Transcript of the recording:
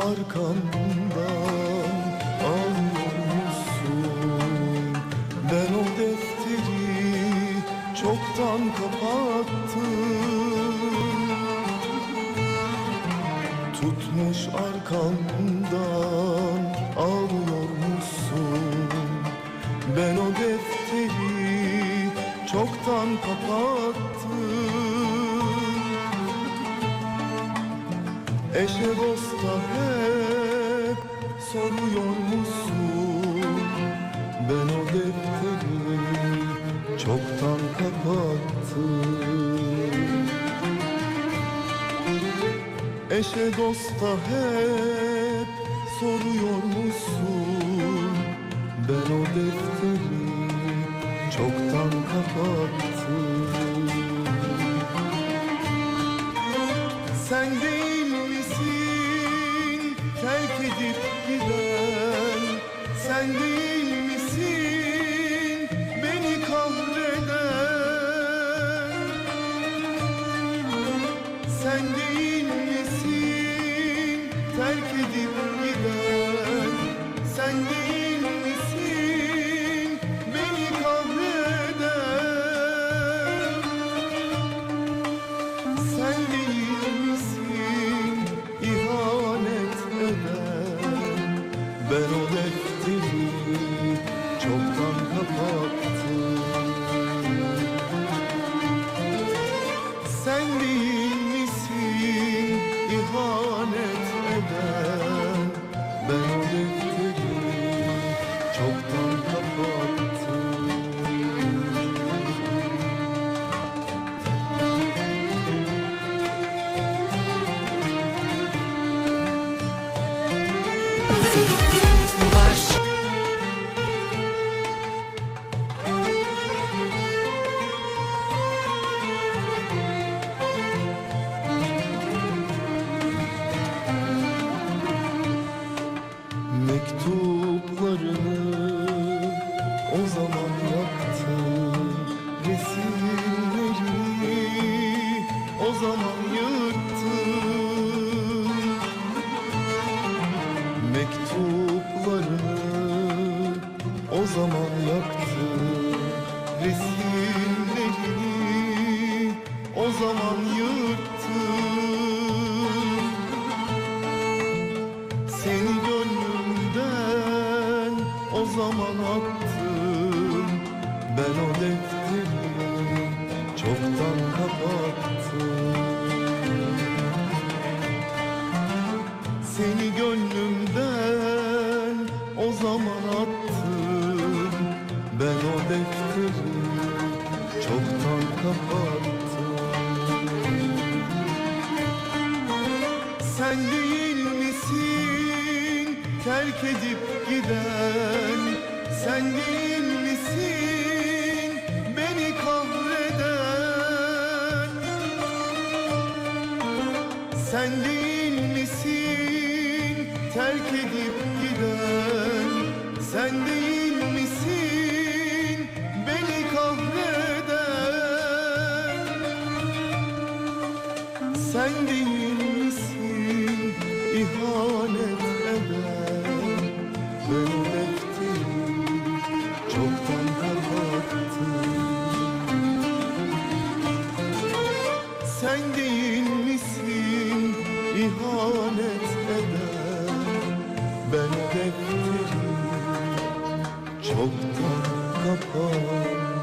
arkamdan ağlıyormuşsun Ben o defteri çoktan kapattım. Tutmuş arkamdan ağlıyormuşsun. Ben o defteri çoktan kapattım Eşe dosta hep soruyor musun? Ben o defteri çoktan kapattım Eşe dosta hep soruyor musun? Ben o defteri çoktan kapattım Sen değil Sen değil misin? Beni kahreden. Sen misin? Terk edip giden. Sen misin? Beni kahreden. Sen misin? İhanet eden. Ben zaman yaktın Resimlerini o zaman yırttın seni gönlümden o zaman attım. Ben o defteri çoktan kapattım. Seni gönlümden o zaman attım Ben o defteri çoktan kapattım. Sen değil misin terk edip giden? Sen değil misin beni kahreden? Sen değil misin terk edip giden? Sen değil sen değil misin? İhanet eden defteri çoktan kapattım Sen değil misin? İhanet eden Ben defteri çoktan kapattım